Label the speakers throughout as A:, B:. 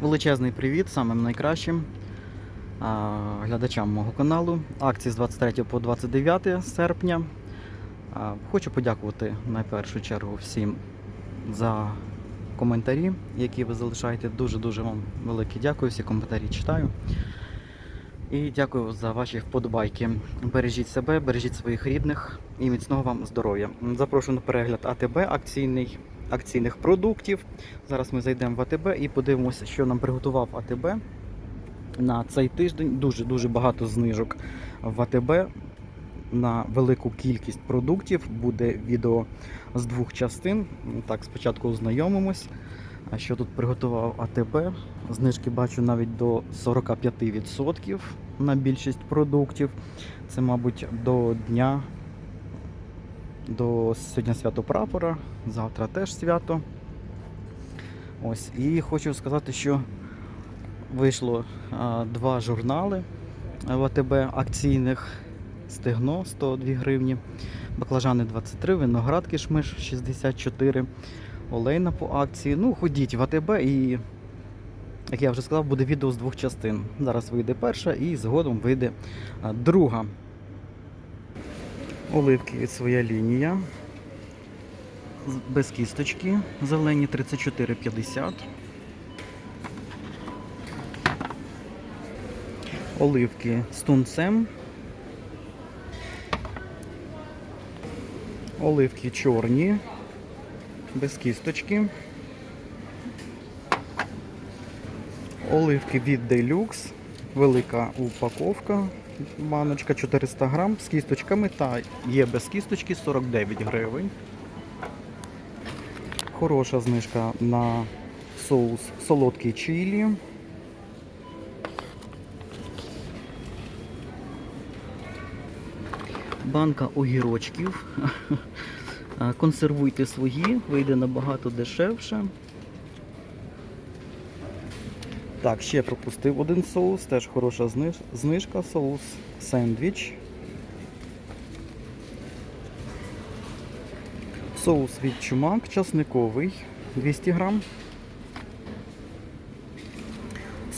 A: Величезний привіт самим найкращим глядачам мого каналу. Акції з 23 по 29 серпня. Хочу подякувати на першу чергу всім за коментарі, які ви залишаєте. Дуже-дуже вам велике дякую. Всі коментарі читаю. І дякую за ваші вподобайки. Бережіть себе, бережіть своїх рідних і міцного вам здоров'я. Запрошую на перегляд АТБ акційний, акційних продуктів. Зараз ми зайдемо в АТБ і подивимося, що нам приготував АТБ на цей тиждень. Дуже дуже багато знижок в АТБ на велику кількість продуктів. Буде відео з двох частин. Так, спочатку ознайомимось. Що тут приготував АТБ? Знижки бачу навіть до 45% на більшість продуктів. Це, мабуть, до дня, до сьогодні свято прапора, завтра теж свято. Ось. І хочу сказати, що вийшло а, два журнали в АТБ акційних. Стегно 102 гривні, баклажани 23, виноград кишмиш 64, олейна по акції. Ну, ходіть в АТБ і, як я вже сказав, буде відео з двох частин. Зараз вийде перша і згодом вийде друга. Оливки від своя лінія. Без кісточки. Зелені 34,50. Оливки з тунцем. Оливки чорні, без кісточки. Оливки від Deluxe. Велика упаковка. Баночка 400 грам з кісточками та є без кісточки 49 гривень. Хороша знижка на соус солодкий чилі. Банка огірочків. Консервуйте свої, вийде набагато дешевше. Так, ще пропустив один соус, теж хороша знижка, соус сендвіч. Соус від чумак, часниковий 200 грам.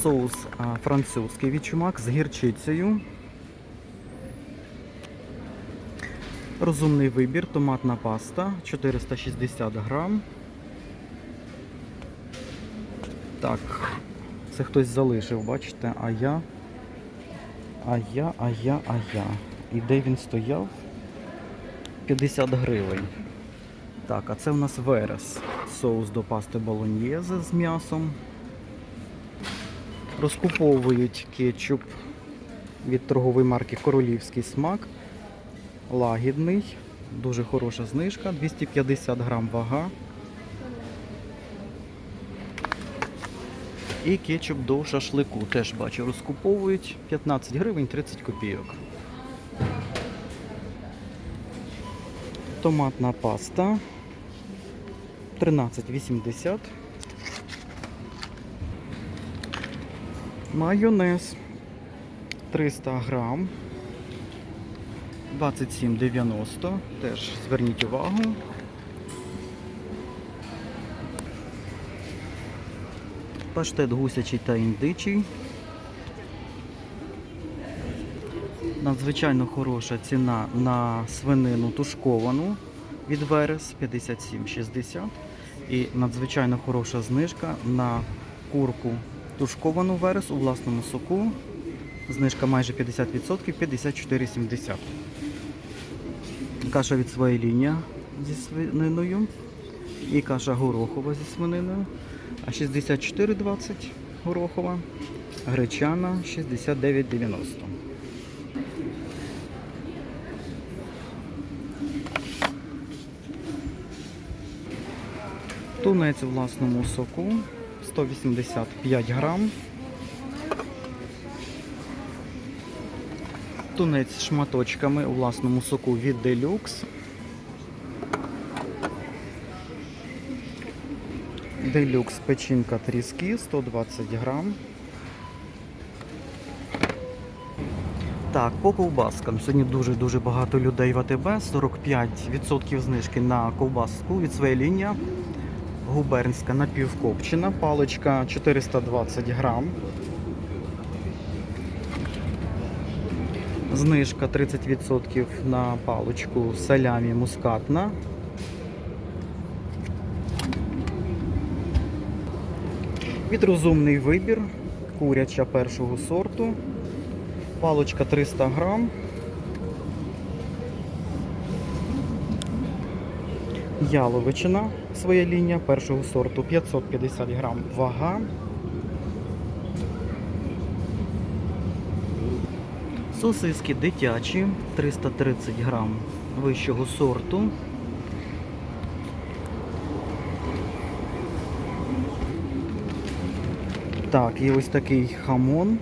A: Соус французький від чумак з гірчицею. Розумний вибір, томатна паста 460 грам. Так, це хтось залишив, бачите, а я. А я, а я, а я. І де він стояв? 50 гривень. Так, а це в нас верес. Соус до пасти болоньєзе з м'ясом. Розкуповують кетчуп від торгової марки Королівський смак. Лагідний, дуже хороша знижка, 250 грам вага. І кетчуп до шашлику теж бачу, розкуповують 15 гривень 30 копійок. Томатна паста 13,80. Майонез 300 грам. 27,90. Теж зверніть увагу. Паштет гусячий та індичий. Надзвичайно хороша ціна на свинину тушковану від Верес 57,60. І надзвичайно хороша знижка на курку тушковану Верес у власному соку. Знижка майже 50%, 54,70. Каша від своєї лінії зі свининою. І каша горохова зі свининою. А 64,20 горохова. Гречана 69,90. Тунець у власному соку 185 грам. Тунець з шматочками у власному соку від Deluxe. Deluxe печінка тріски 120 грам. Так, по ковбаскам. Сьогодні дуже-дуже багато людей в АТБ. 45% знижки на ковбаску від своєї лінії. губернська напівкопчена, паличка 420 грам. Знижка 30% на паличку салямі мускатна. Відрозумний вибір, куряча першого сорту, паличка 300 грам. Яловичина своя лінія першого сорту 550 грам вага. Сосиски дитячі 330 грам вищого сорту. Так, і ось такий хамон.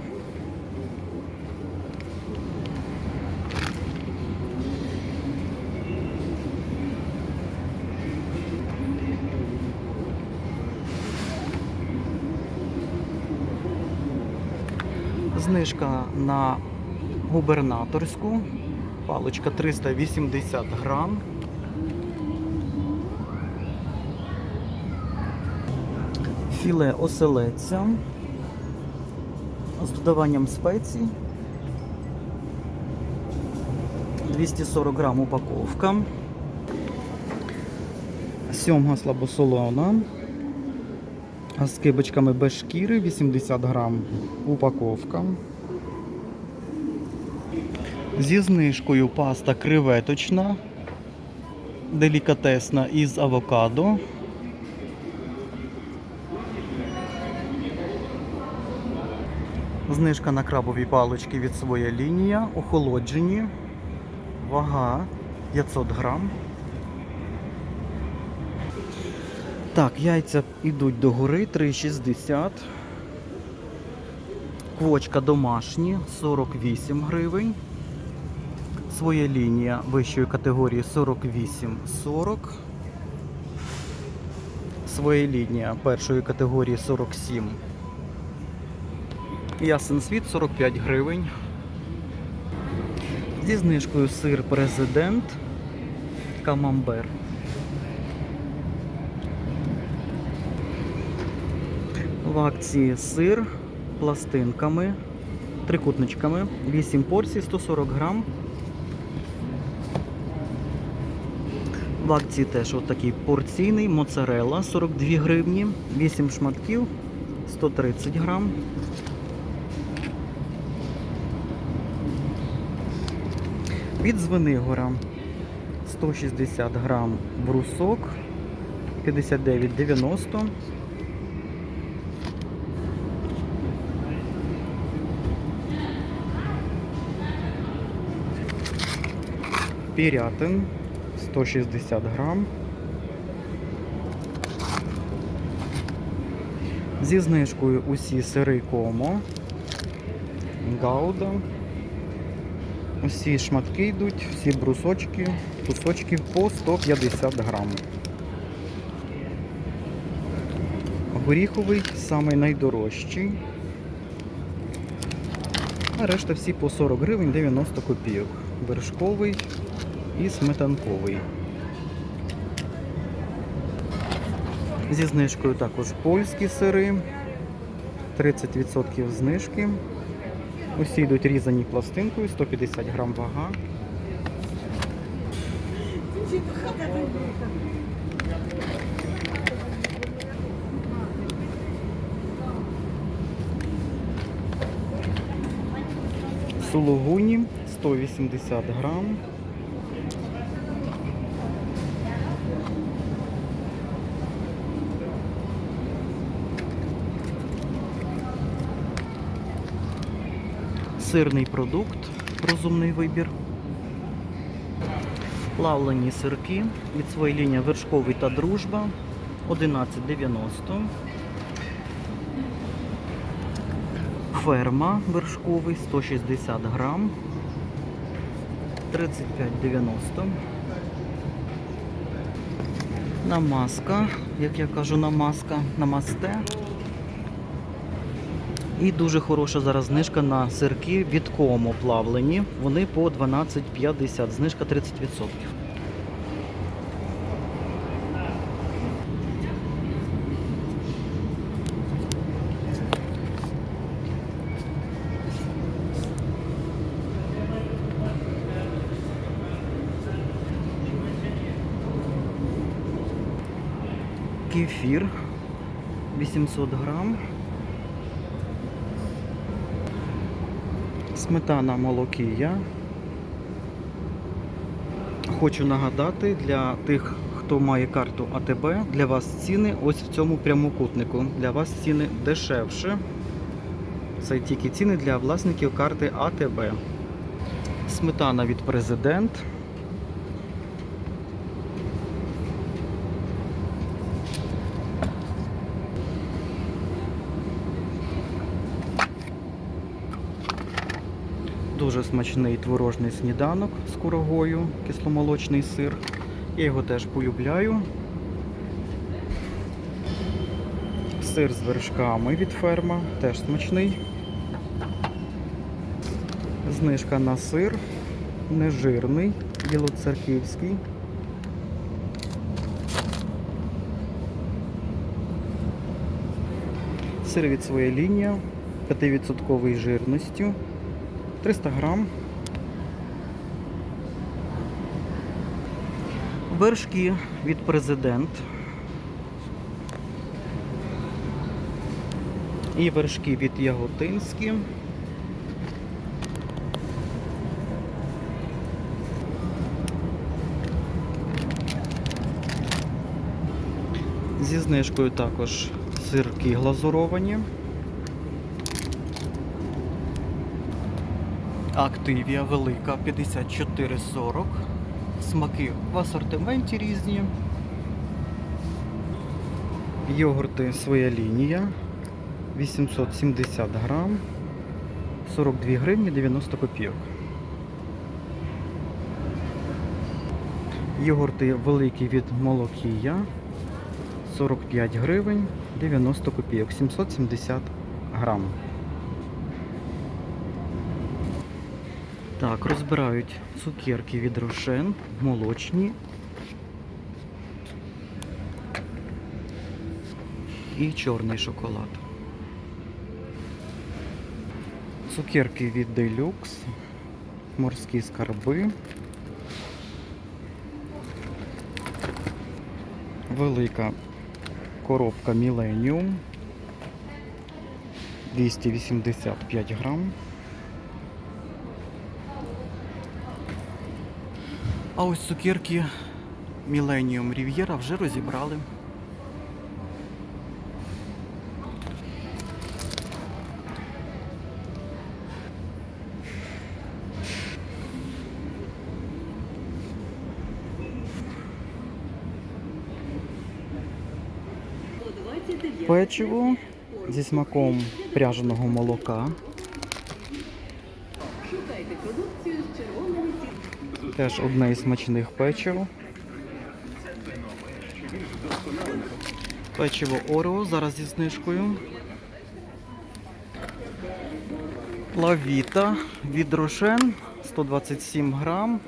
A: Знижка на губернаторську. Паличка 380 грам. Філе оселедця з додаванням спецій. 240 грам упаковка. Сьомга слабосолона. З кибочками без шкіри 80 грам упаковка. Зі знижкою паста креветочна, делікатесна із авокадо. Знижка на крабові палички від своя лінія, охолоджені, вага 500 грам. Так, яйця йдуть до гори 3,60. Квочка домашні 48 гривень. Своя лінія вищої категорії 48,40. Своя лінія першої категорії 47. Ясен світ 45 гривень. Зі знижкою сир президент Камамбер. В акції сир пластинками, трикутничками, 8 порцій, 140 грам. В акції теж отакий порційний моцарелла 42 гривні, 8 шматків, 130 грам. Від Звенигора 160 грам брусок, 59,90. Пірятин 160 грам. Зі знижкою усі сири комо. Гауда. Усі шматки йдуть, всі брусочки, кусочки по 150 грам. Горіховий самий найдорожчий. А решта всі по 40 гривень 90 копійок. Вершковий і сметанковий. Зі знижкою також польські сири. 30% знижки. Усі йдуть різані пластинкою, 150 грам вага. Сулугуні 180 грам. Сирний продукт, розумний вибір. Плавлені сирки від своєї лінії вершковий та дружба 11,90. Ферма вершковий 160 грам 35,90. Намазка, як я кажу, намазка, намасте. І дуже хороша зараз знижка на сирки від кому плавлені. Вони по 12,50, знижка 30%. Кефір 800 грам. Сметана молокія. Хочу нагадати для тих, хто має карту АТБ, для вас ціни ось в цьому прямокутнику. Для вас ціни дешевше. Це тільки ціни для власників карти АТБ. Сметана від президент. Дуже смачний творожний сніданок з курагою, кисломолочний сир. Я його теж полюбляю. Сир з вершками від ферма, теж смачний. Знижка на сир, нежирний, білоцерківський. Сир від своєї лінії 5% жирністю. 300 грам. Вершки від президент. І вершки від Яготинські. Зі знижкою також сирки глазуровані. Активія велика 54,40. Смаки в асортименті різні. Йогурти своя лінія 870 грам, 42 гривні 90 копійок. Йогурти великі від молокія 45 гривень 90 копійок, 770 грам. Так, розбирають цукерки від Рошен, молочні. І чорний шоколад. Цукерки від Deluxe, морські скарби. Велика коробка Millennium 285 грам. А ось цукерки Millennium Riviera вже розібрали. Печиво зі смаком пряженого молока.
B: Шукайте продукцію з сітками.
A: Теж одне із смачних печиво. Печиво Орео зараз зі знижкою. Лавіта від Рошен 127 грам.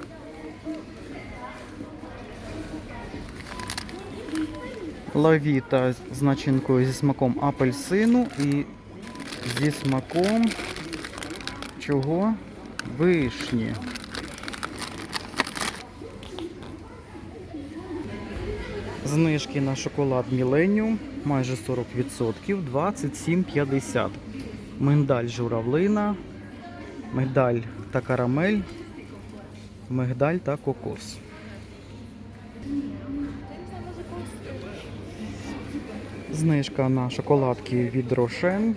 A: Лавіта з начинкою зі смаком апельсину і зі смаком чого? Вишні. Знижки на шоколад Millennium майже 40%, 27,50. Миндаль журавлина, мигдаль та карамель, мигдаль та кокос. Знижка на шоколадки від Рошен.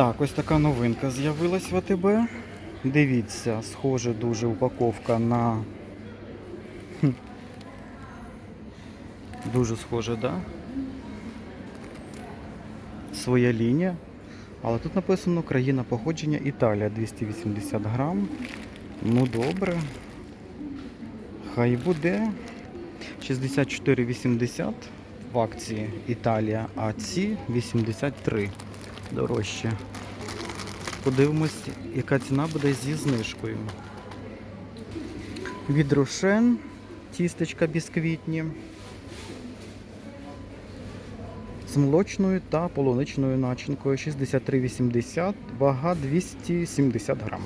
A: Так, ось така новинка з'явилась в АТБ. Дивіться, схоже дуже упаковка на. Дуже схоже, так? Да? Своя лінія. Але тут написано країна походження Італія 280 грам. Ну добре. Хай буде. 64,80 в акції Італія, а ці 83 дорожче. Подивимось, яка ціна буде зі знижкою. Від Рошен тістечка бісквітні. з молочною та полуничною начинкою 63,80, вага 270 грам.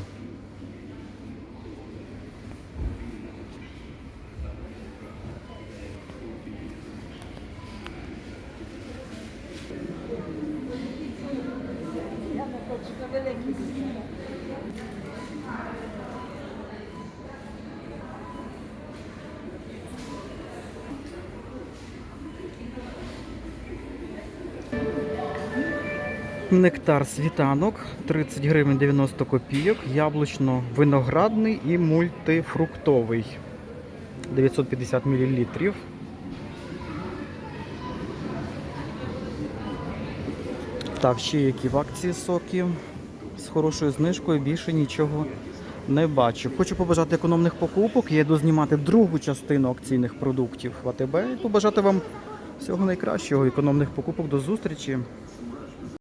A: Нектар світанок 30 гривень 90 копійок, яблучно-виноградний і мультифруктовий 950 мл. Так, ще які в акції соки з хорошою знижкою, більше нічого не бачу. Хочу побажати економних покупок. Я йду знімати другу частину акційних продуктів в АТБ і побажати вам всього найкращого, економних покупок. До зустрічі.